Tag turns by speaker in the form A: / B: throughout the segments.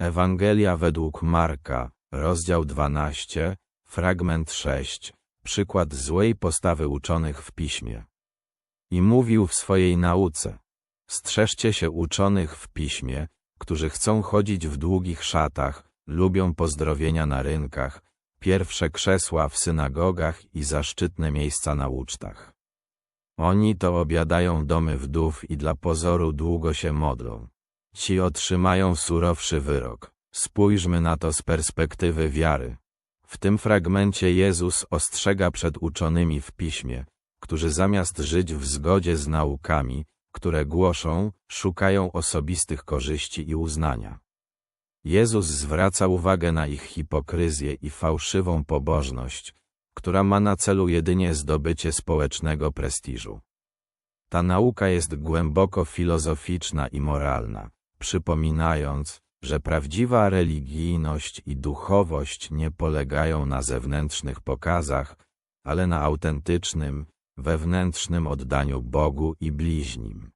A: Ewangelia według Marka, rozdział 12, fragment 6, przykład złej postawy uczonych w piśmie. I mówił w swojej nauce: Strzeżcie się uczonych w piśmie, którzy chcą chodzić w długich szatach, lubią pozdrowienia na rynkach, pierwsze krzesła w synagogach i zaszczytne miejsca na ucztach. Oni to obiadają domy wdów i dla pozoru długo się modlą. Ci otrzymają surowszy wyrok. Spójrzmy na to z perspektywy wiary. W tym fragmencie Jezus ostrzega przed uczonymi w piśmie, którzy zamiast żyć w zgodzie z naukami, które głoszą, szukają osobistych korzyści i uznania. Jezus zwraca uwagę na ich hipokryzję i fałszywą pobożność, która ma na celu jedynie zdobycie społecznego prestiżu. Ta nauka jest głęboko filozoficzna i moralna, przypominając, że prawdziwa religijność i duchowość nie polegają na zewnętrznych pokazach, ale na autentycznym, wewnętrznym oddaniu Bogu i bliźnim.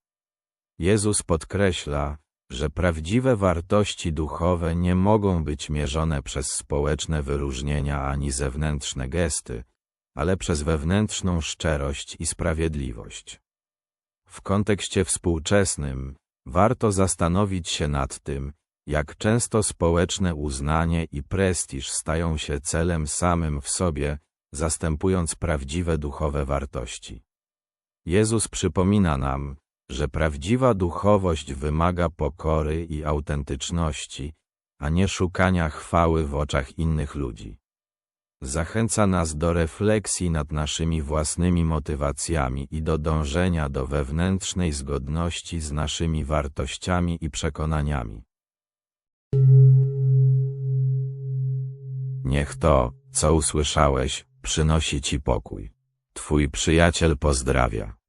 A: Jezus podkreśla, że prawdziwe wartości duchowe nie mogą być mierzone przez społeczne wyróżnienia ani zewnętrzne gesty, ale przez wewnętrzną szczerość i sprawiedliwość. W kontekście współczesnym warto zastanowić się nad tym, jak często społeczne uznanie i prestiż stają się celem samym w sobie, zastępując prawdziwe duchowe wartości. Jezus przypomina nam, że prawdziwa duchowość wymaga pokory i autentyczności, a nie szukania chwały w oczach innych ludzi. Zachęca nas do refleksji nad naszymi własnymi motywacjami i do dążenia do wewnętrznej zgodności z naszymi wartościami i przekonaniami. Niech to, co usłyszałeś, przynosi Ci pokój. Twój przyjaciel pozdrawia.